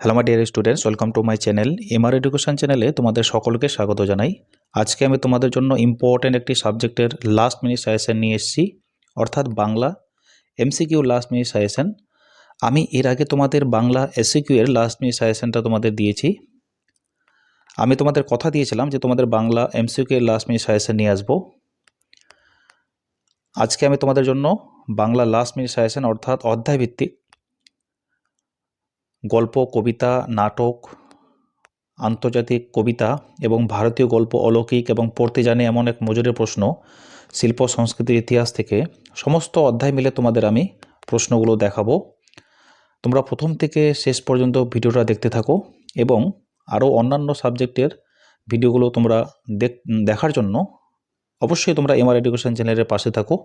Hello my dear students welcome to my channel MR education চ্যানেলে তোমাদের সকলকে স্বাগত জানাই। আজকে আমি তোমাদের জন্য ইম্পর্ট্যান্ট একটি সাবজেক্টের লাস্ট মিনিট সাজেশন নিয়ে এসেছি, অর্থাৎ Bangla MCQ last minute suggestion আমি এর আগে তোমাদের বাংলা এসিকিউ লাস্ট মিনিট সাজেশনটা তোমাদের দিয়েছি। আমি তোমাদের কথা দিয়েছিলাম যে তোমাদের Bangla MCQ last minute suggestion নিয়ে আসব। আজকে আমি তোমাদের জন্য বাংলা লাস্ট মিনিট সাজেশন অর্থাৎ অধ্যায় ভিত্তিক গল্প, কবিতা, নাটক, আন্তর্জাতিক কবিতা এবং ভারতীয় গল্প অলৌকিক এবং পড়তে জানে এমন এক মজুরের প্রশ্ন, শিল্প, সংস্কৃতির ইতিহাস থেকে সমস্ত অধ্যায় মিলে তোমাদের আমি প্রশ্নগুলো দেখাবো। তোমরা প্রথম থেকে শেষ পর্যন্ত ভিডিওটা দেখতে থাকো এবং আরও অন্যান্য সাবজেক্টের ভিডিওগুলো তোমরা দেখ, দেখার জন্য অবশ্যই তোমরা এমআর এডুকেশন চ্যানেলের পাশে থাকো।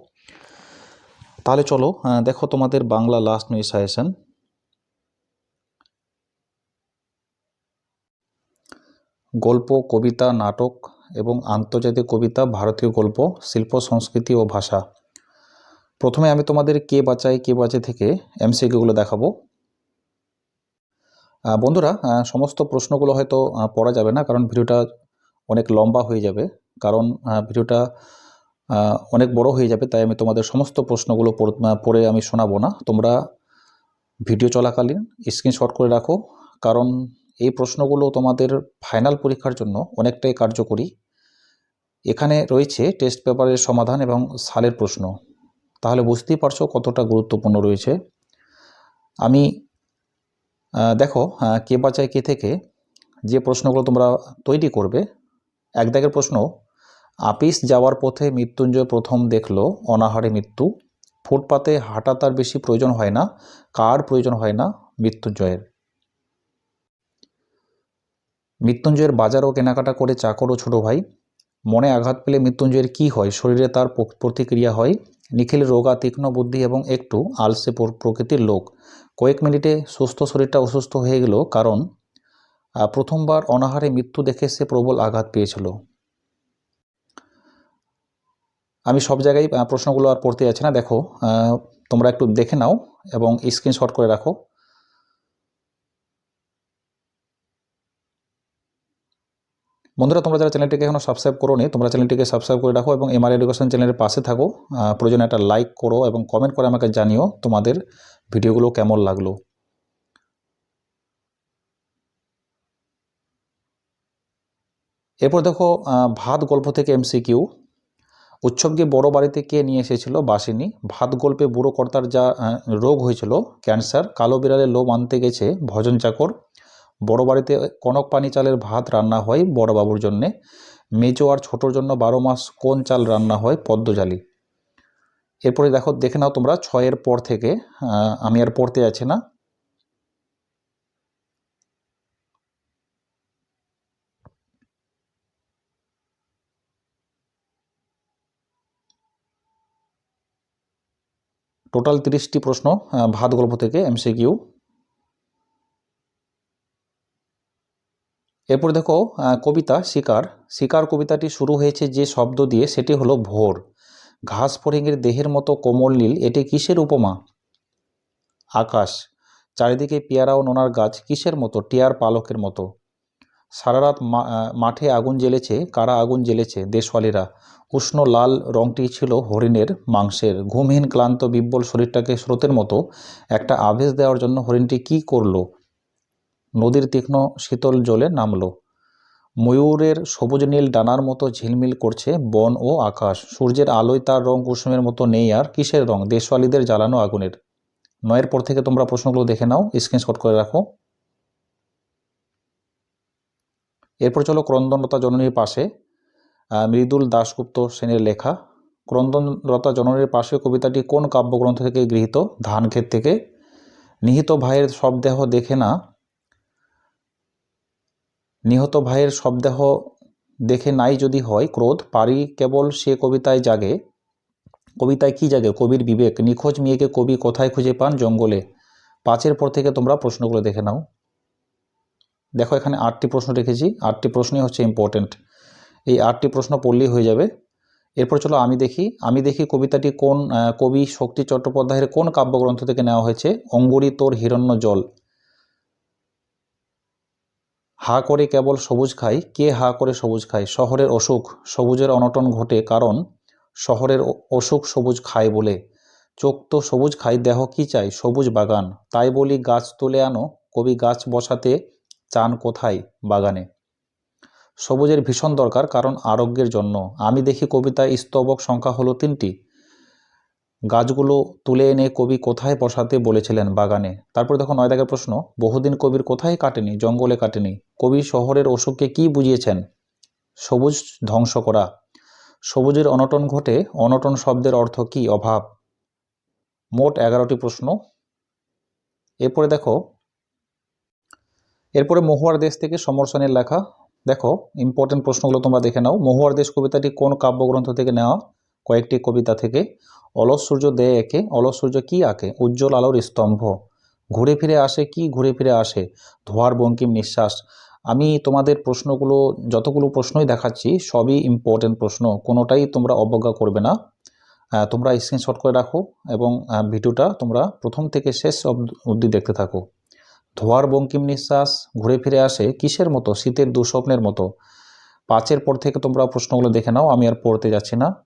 তাহলে চলো দেখো তোমাদের বাংলা লাস্ট মিনিট সাজেশন গল্প, কবিতা, নাটক এবং আন্তর্জাতিক কবিতা, ভারতীয় গল্প, শিল্প, সংস্কৃতি ও ভাষা। প্রথমে আমি তোমাদের কে বাঁচাই কে বাঁচে থেকে এমসিকিউগুলো দেখাবো। বন্ধুরা সমস্ত প্রশ্নগুলো হয়তো পড়া যাবে না, কারণ ভিডিওটা অনেক লম্বা হয়ে যাবে। কারণ ভিডিওটা অনেক বড় হয়ে যাবে, তাই আমি তোমাদের সমস্ত প্রশ্নগুলো পড়ে আমি শোনাবো না। তোমরা ভিডিও চলাকালীন স্ক্রিনশট করে রাখো, কারণ এই প্রশ্নগুলো তোমাদের ফাইনাল পরীক্ষার জন্য অনেকটাই কার্যকরী। এখানে রয়েছে টেস্ট পেপারের সমাধান এবং সালের প্রশ্ন। তাহলে বুঝতেই পারছ কতটা গুরুত্বপূর্ণ রয়েছে। আমি দেখো কে বাঁচায় কে থেকে যে প্রশ্নগুলো তোমরা তৈরি করবে। এক দাগের প্রশ্ন, আপিস যাওয়ার পথে মৃত্যুঞ্জয় প্রথম দেখল অনাহারে মৃত্যু। ফুটপাতে হাঁটা তার বেশি প্রয়োজন হয় না, কার প্রয়োজন হয় না মৃত্যুঞ্জয়ের? মৃত্যুঞ্জয়ের বাজার ও কেনাকাটা করে চাকর ও ছোট ভাই। মনে আঘাত পেলে মৃত্যুঞ্জয়ের কি হয়? শরীরে তার প্রতিক্রিয়া হয়। নিখিল রোগা, তীক্ষ্ণ বুদ্ধি এবং একটু আলসে প্রকৃতির লোক। কয়েক মিনিটে সুস্থ শরীরটা অসুস্থ হয়ে গেল কারণ প্রথমবার অনাহারে মৃত্যু দেখে সে প্রবল আঘাত পেয়েছিল। আমি সব জায়গায় প্রশ্নগুলো আর পড়তে যাচ্ছি না। দেখো তোমরা একটু দেখে নাও এবং স্ক্রিনশট করে রাখো। বন্ধুরা, তোমরা যারা চ্যানেলটিকে এখনও সাবস্ক্রাইব করো নি তোমরা চ্যানেলটিকে সাবস্ক্রাইব করে রাখো এবং এমআর এডুকেশন চ্যানেলের পাশে থাকো। প্রয়োজনে একটা লাইক করো এবং কমেন্ট করে আমাকে জানিও তোমাদের ভিডিওগুলো কেমন লাগল। এরপর দেখো ভাত গল্প থেকে এমসিকিউ উৎসবকে বড় বাড়িতে কে নিয়ে এসেছিল? বাসিনী। ভাত গল্পে বুড়ো কর্তার যা রোগ হয়েছিল ক্যান্সার কালো বিড়ালে লোভ আনতে গেছে, ভজন চাকর। বড় বাড়িতে কনক পানি চালের ভাত রান্না হয় বড় বাবুর জন্যে। মেজো আর ছোটোর জন্য বারো মাস কোন চাল রান্না হয় পদ্মজালি। এরপরে দেখো, দেখে নাও তোমরা ছয়ের পর থেকে। আমি আর পড়তে যাচ্ছি না। টোটাল তিরিশটি প্রশ্ন ভাত গল্প থেকে এমসিকিউ এরপর দেখো কবিতা, শিকার। শিকার কবিতাটি শুরু হয়েছে যে শব্দ দিয়ে, সেটি হলো ভোর। ঘাস ফড়িংয়ের দেহের মতো কোমল নীল, এটি কিসের উপমা? আকাশ। চারিদিকে পেয়ারা ও নোনার গাছ, কিসের মতো? টিয়ার পালকের মতো। সারা রাত মাঠে আগুন জ্বেলেছে। কারা আগুন জ্বেলেছে? দেশওয়ালিরা। উষ্ণ লাল রংটি ছিল হরিণের মাংসের। ঘুমহীন ক্লান্ত বিব্বল শরীরটাকে স্রোতের মতো একটা আবেশ দেওয়ার জন্য হরিণটি কি করল? নদীর তীক্ষ্ণ শীতল জলে নামলো। ময়ূরের সবুজ নীল ডানার মতো ঝিলমিল করছে বন ও আকাশ। সূর্যের আলোয় তার রং কুসুমের মতো নেই আর কিসের রং? দেশওয়ালিদের জ্বালানো আগুনের। নয়ের পর থেকে তোমরা প্রশ্নগুলো দেখে নাও স্ক্রিনশট করে রাখো। এরপর চলো ক্রন্দনলতা জননীর পাশে মৃদুল দাশগুপ্ত সেনের লেখা। ক্রন্দনলতা জননীর পাশে কবিতাটি কোন কাব্যগ্রন্থ থেকে গৃহীত? ধানক্ষেত থেকে। নিহিত ভাইয়ের শবদেহ দেখে না নিহত ভাইয়ের শবদেহ দেখে নাই যদি হয় ক্রোধ, পারি কেবল সে কবিতায় জাগে। কবিতায় কি জাগে? কবির বিবেক। নিখোঁজ মেয়েকে কবি কোথায় খুঁজে পান? জঙ্গলে। পাঁচের পর থেকে তোমরা প্রশ্নগুলো দেখে নাও। দেখো, এখানে আটটি প্রশ্ন রেখেছি। আটটি প্রশ্নই হচ্ছে ইম্পর্ট্যান্ট এই আটটি প্রশ্ন পড়লেই হয়ে যাবে। এরপর চলো আমি দেখি। আমি দেখি কবিতাটি কোন কবি শক্তি চট্টোপাধ্যায়ের কোন কাব্যগ্রন্থ থেকে নেওয়া হয়েছে? অঙ্গুরি তোর হিরণ্য জল। হা করে কেবল সবুজ খায় কে হা করে সবুজ খায়? শহরের অসুখ, সবুজের অনটন ঘটে কারণ শহরের অসুখ সবুজ খায় বলে। চোখ তো সবুজ খায়, দেহ কি চাই সবুজ বাগান। তাই বলি গাছ তুলে আনো, কবি গাছ বসাতে চান কোথায়? বাগানে। সবুজের ভীষণ দরকার, কারণ আরোগ্যের জন্য। আমি দেখি কবিতায় স্তবক সংখ্যা হলো তিনটি। গাছগুলো তুলে এনে কবি কোথায় বসাতে বলেছিলেন বাগানে? তারপর দেখো নয় দাগের প্রশ্ন, বহুদিন কবির কোথায় কাটেনি, জঙ্গলে কাটেনি? কবি শহরের অসুখকে কি বুঝিয়েছেন? সবুজ ধ্বংস করা। সবুজের অনটন ঘটে, অনটন শব্দের অর্থ কি অভাব? মোট এগারোটি প্রশ্ন। এরপরে দেখো, এরপরে মহুয়ার দেশ থেকে সমর লেখা। দেখো ইম্পর্টেন্ট প্রশ্নগুলো তোমরা দেখে নাও। মহুয়ার দেশ কবিতাটি কোন কাব্যগ্রন্থ থেকে নেওয়া কয়েকটি কবিতা থেকে, অলস সূর্য দেয় একে, অলস সূর্য কি আঁকে? উজ্জ্বল আলোর স্তম্ভ। ঘুরে ফিরে আসে কি? ঘুরে ফিরে আসে। ধোয়ার বঙ্কিম নিঃশ্বাস। আমি তোমাদের প্রশ্নগুলো, যতগুলো প্রশ্নই দেখাচ্ছি, সবই ইম্পর্টেন্ট প্রশ্ন। কোনোটাই তোমরা অবজ্ঞা করবে না। তোমরা স্ক্রিনশট করে রাখো এবং ভিডিওটা তোমরা প্রথম থেকে শেষ অব- অবধি দেখতে থাকো। ধোয়ার বঙ্কিম নিঃশ্বাস, ঘুরে ফিরে আসে কিসের মতো? শীতের দুঃস্বপ্নের মতো। পাঁচের পর থেকে তোমরা প্রশ্নগুলো দেখে নাও, আমি আর পড়তে যাচ্ছি না।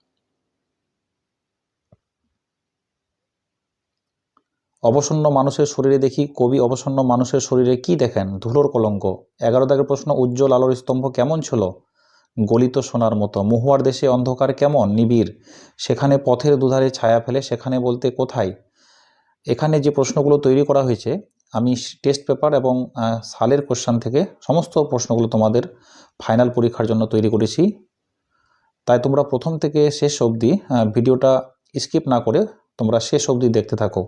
অবসন্ন মানুষের শরীরে দেখি কবি অবসন্ন মানুষের শরীরে কি দেখেন? ধুলোর কলঙ্ক। এগারো দাগের প্রশ্ন, উজ্জ্বল আলোর স্তম্ভ কেমন ছিল? গলিত সোনার মতো। মহুয়ার দেশে অন্ধকার কেমন? নিবিড়। সেখানে পথের দুধারে ছায়া ফেলে সেখানে বলতে কোথায়? এখানে যে প্রশ্নগুলো তৈরি করা হয়েছে, আমি টেস্ট পেপার এবং সালের কোশ্চান থেকে সমস্ত প্রশ্নগুলো তোমাদের ফাইনাল পরীক্ষার জন্য তৈরি করেছি। তাই তোমরা প্রথম থেকে শেষ অবধি ভিডিওটা স্কিপ না করে তোমরা শেষ অবধি দেখতে থাকো।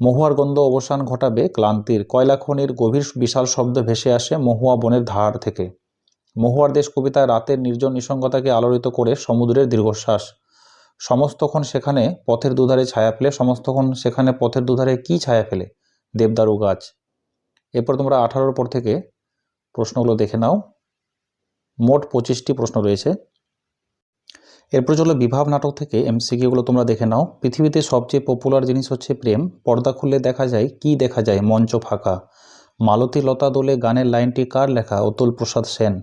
মহুয়ার গন্ধ অবসান ঘটাবে ক্লান্তির কয়লা খনির গভীর বিশাল শব্দ ভেসে আসে মহুয়া বনের ধার থেকে। মহুয়ার দেশ কবিতায় রাতের নির্জন নিসঙ্গতাকে আলোড়িত করে সমুদ্রের দীর্ঘশ্বাস। সমস্তক্ষণ সেখানে পথের দুধারে ছায়া ফেলে, সমস্তক্ষণ সেখানে পথের দুধারে কি ছায়া ফেলে? দেবদারু গাছ। এরপর তোমরা আঠারোর পর থেকে প্রশ্নগুলো দেখে নাও। মোট পঁচিশটি প্রশ্ন রয়েছে। এরপর চলো বিভাব নাটক থেকে এমসিকিউগুলো তোমরা দেখে নাও। পৃথিবীতে সবচেয়ে পপুলার জিনিস হচ্ছে প্রেম। পর্দা খুললে দেখা যায়, কি দেখা যায়? মঞ্চ ফাঁকা। মালতী লতা দোলে গানের লাইনটি কার লেখা? অতুল প্রসাদ সেন।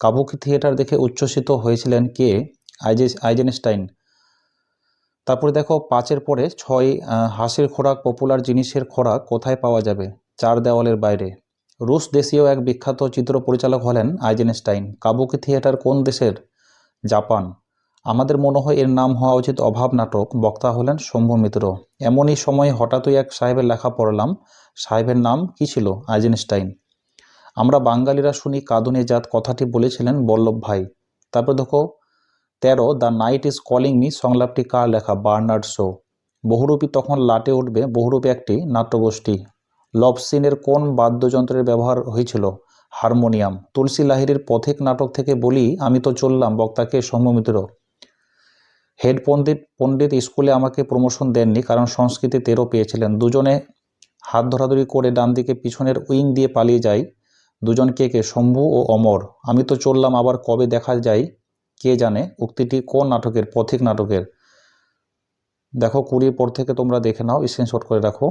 কাবুকি থিয়েটার দেখে উচ্ছ্বসিত হয়েছিলেন কে? আইজে আইজেনস্টাইন। তারপরে দেখো, পাঁচের পরে ছয় হাসির খোরাক পপুলার জিনিসের খোরাক কোথায় পাওয়া যাবে? চার দেওয়ালের বাইরে। রুশ দেশীয় এক বিখ্যাত চিত্র পরিচালক হলেন আইজেনস্টাইন। কাবুকি থিয়েটার কোন দেশের? জাপান। আমাদের মনে হয় এর নাম হওয়া উচিত অভাব নাটক, বক্তা হলেন শম্ভু মিত্র। এমনই সময় হঠাৎই এক সাহেবের লেখা পড়লাম, সাহেবের নাম কি ছিল? আইজেনস্টাইন। আমরা বাঙালিরা শুনি কাঁদুনে জাত কথাটি বলেছিলেন বল্লভ ভাই। তারপর দেখো, তেরো, the night is calling me সংলাপটি কার লেখা? Bernard Shaw. বহুরূপী তখন লাটে উঠবে, বহুরূপী একটি নাট্যগোষ্ঠী। লভ সিনের কোন বাদ্যযন্ত্রের ব্যবহার হয়েছিল? হারমোনিয়াম। তুলসী লাহিড়ির পথিক নাটক থেকে বলি, আমি তো চললাম, বক্তাকে সম্মিত্র হেড পণ্ডিত পণ্ডিত স্কুলে আমাকে প্রমোশন দেননি কারণ সংস্কৃতে তেরো পেয়েছিলেন। দুজনে হাত ধরাধরি করে ডান দিকে পিছনের উইং দিয়ে পালিয়ে যায় দুজন কে কে? শম্ভু ও অমর। আমি তো চললাম, আবার কবে দেখা যায় কে জানে? উক্তিটি কোন নাটকের? পথিক নাটকের। দেখো, কুড়ির পর থেকে তোমরা দেখে নাও স্ক্রিনশট করে রাখো।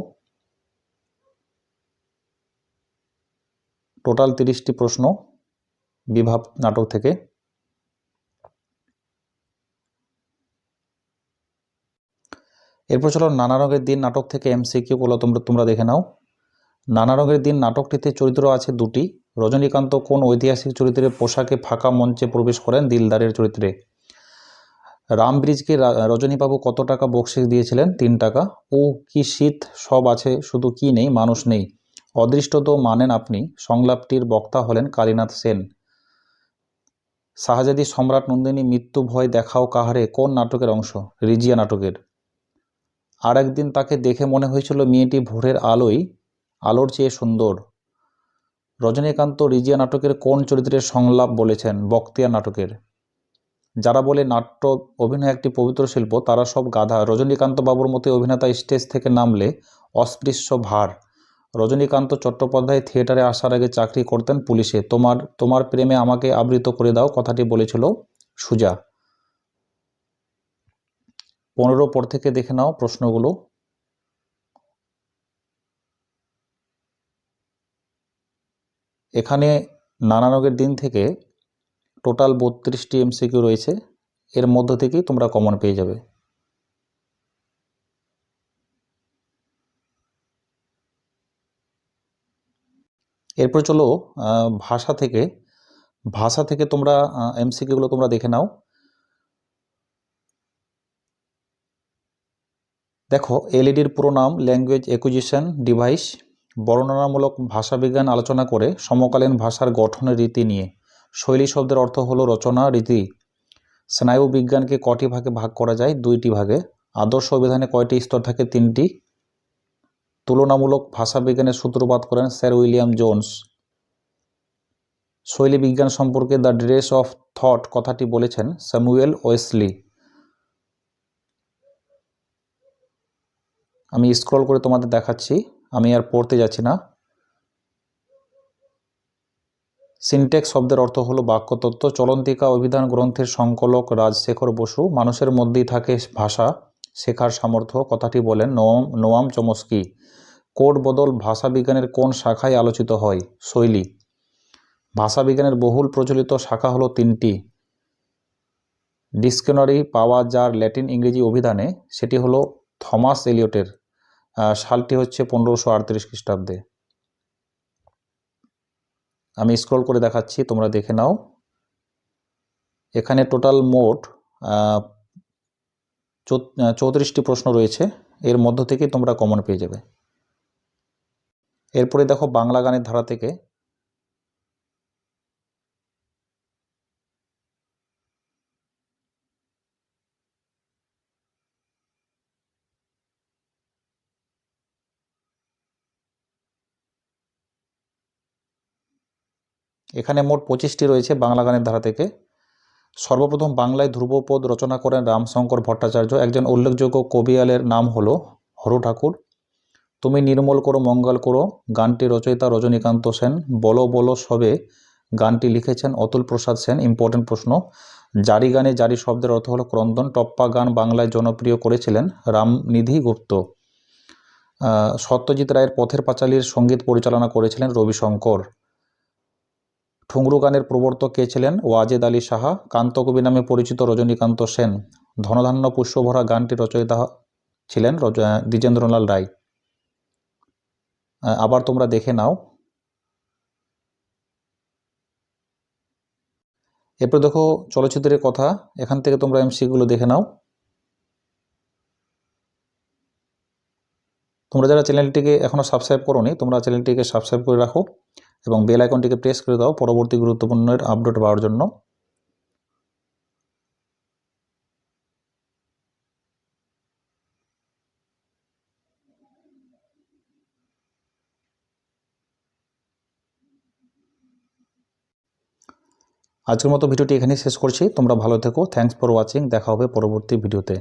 টোটাল তিরিশটি প্রশ্ন বিভাব নাটক থেকে। এরপর চলো নানা রঙের দিন নাটক থেকে এমসিকিউগুলো তোমরা তোমরা দেখে নাও। নানা রঙের দিন নাটকটিতে চরিত্র আছে দুটি। রজনীকান্ত কোন ঐতিহাসিক চরিত্রের পোশাকে ফাঁকা মঞ্চে প্রবেশ করেন দিলদারের চরিত্রে? রামব্রিজকে রজনীবাবু কত টাকা বকশিস দিয়েছিলেন? তিন টাকা। ও কি শীত, সব আছে, শুধু কি নেই, মানুষ নেই। অদৃষ্ট তো মানেন আপনি, সংলাপটির বক্তা হলেন কালীনাথ সেন। শাহজাদি সম্রাট নন্দিনী মৃত্যু ভয় দেখাও কাহারে, কোন নাটকের অংশ? রিজিয়া নাটকের। আর একদিন তাকে দেখে মনে হয়েছিল মেয়েটি ভোরের আলোয়, আলোর চেয়ে সুন্দর। রজনীকান্ত রিজিয়া নাটকের কোন চরিত্রের সংলাপ বলেছেন বক্তিয়া নাটকের? যারা বলে নাট্য, অভিনয় একটি পবিত্র শিল্প, তারা সব গাধা। রজনীকান্ত বাবুর মতো অভিনেতা স্টেজ থেকে নামলে অস্পৃশ্য ভার। রজনীকান্ত চট্টোপাধ্যায় থিয়েটারে আসার আগে চাকরি করতেন পুলিশে। তোমার তোমার প্রেমে আমাকে আবৃত করে দাও, কথাটি বলেছিল সুজা। পনেরো পর থেকে দেখে নাও প্রশ্নগুলো। এখানে নানানগের দিন থেকে টোটাল বত্রিশটি এমসিকিউ রয়েছে। এর মধ্য থেকেই তোমরা কমন পেয়ে যাবে। এরপর চলো ভাষা থেকে। ভাষা থেকে তোমরা এমসিকিউগুলো তোমরা দেখে নাও। দেখো, এলইডির পুরো নাম ল্যাঙ্গুয়েজ অ্যাকুইজিশন ডিভাইস বর্ণনামূলক ভাষাবিজ্ঞান আলোচনা করে সমকালীন ভাষার গঠনের রীতি নিয়ে। শৈলী শব্দের অর্থ হলো রচনা রীতি। স্নায়ু বিজ্ঞানকে কটি ভাগে ভাগ করা যায়? দুইটি ভাগে। আদর্শ অভিধানে কয়টি স্তর থাকে? তিনটি। তুলনামূলক ভাষাবিজ্ঞানের সূত্রপাত করেন স্যার উইলিয়াম জোন্স। শৈলী বিজ্ঞান সম্পর্কে দ্য ড্রেস অফ থট কথাটি বলেছেন স্যামুয়েল ওয়েসলি। আমি স্ক্রল করে তোমাদের দেখাচ্ছি। আমি আর পড়তে যাচ্ছি না। সিনটেক্স শব্দের অর্থ হলো বাক্যতত্ত্ব, চলন্তিকা অভিধান গ্রন্থের সংকলক রাজশেখর বসু। মানুষের মধ্যেই থাকে ভাষা, শেখার সামর্থ্য, কথাটি বলেন নোয়াম নোয়াম চমস্কি। কোড বদল ভাষাবিজ্ঞানের কোন শাখায় আলোচিত হয়? শৈলী। ভাষাবিজ্ঞানের বহুল প্রচলিত শাখা হলো তিনটি। ডিকশনারি পাওয়া যার ল্যাটিন ইংরেজি অভিধানে, সেটি হলো থমাস এলিয়টের। সালটি হচ্ছে পনেরোশো আটত্রিশ খ্রিস্টাব্দে। আমি স্ক্রল করে দেখাচ্ছি, তোমরা দেখে নাও। এখানে টোটাল মোট চৌত্রিশটি প্রশ্ন রয়েছে। এর মধ্য থেকে তোমরা কমন পেয়ে যাবে। এরপরে দেখো বাংলা গানের ধারা থেকে এখানে মোট পঁচিশটি রয়েছে বাংলা গানের ধারা থেকে। সর্বপ্রথম বাংলায় ধ্রুবপদ রচনা করেন রামশঙ্কর ভট্টাচার্য। একজন উল্লেখযোগ্য কবিয়ালের নাম হলো হরু ঠাকুর। তুমি নির্মল করো, মঙ্গল করো, গানটি রচয়িতা রজনীকান্ত সেন। বলো বলো সবে গানটি লিখেছেন অতুল প্রসাদ সেন। ইম্পর্টেন্ট প্রশ্ন, জারি গানে জারি শব্দের অর্থ হলো ক্রন্দন। টপ্পা গান বাংলায় জনপ্রিয় করেছিলেন রামনিধি গুপ্ত। সত্যজিৎ রায়ের পথের পাঁচালীর সংগীত পরিচালনা করেছিলেন রবিশঙ্কর। ঠুংরু গানের প্রবর্তক কে ছিলেন? ওয়াজেদ আলী সাহা, কান্তকবি নামে পরিচিত রজনীকান্ত সেন, ধনধান্য পুষ্পভরা গানটি রচয়িতা ছিলেন দ্বিজেন্দ্রলাল রায়। আবার তোমরা দেখে নাও। এরপর দেখো চলচ্চিত্রের কথা, এখান থেকে তোমরা এমসিগুলো দেখে নাও। তোমরা যারা চ্যানেলটিকে এখনও সাবস্ক্রাইব করোনি, তোমরা চ্যানেলটিকে সাবস্ক্রাইব করে রাখো। এবং বেল আইকনটিকে প্রেস করে দাও পরবর্তী গুরুত্বপূর্ণ আপডেট পাওয়ার জন্য। আজকের মতো ভিডিওটি এখানেই শেষ করছি। তোমরা ভালো থেকো। থ্যাঙ্কস ফর ওয়াচিং দেখা হবে পরবর্তী ভিডিওতে।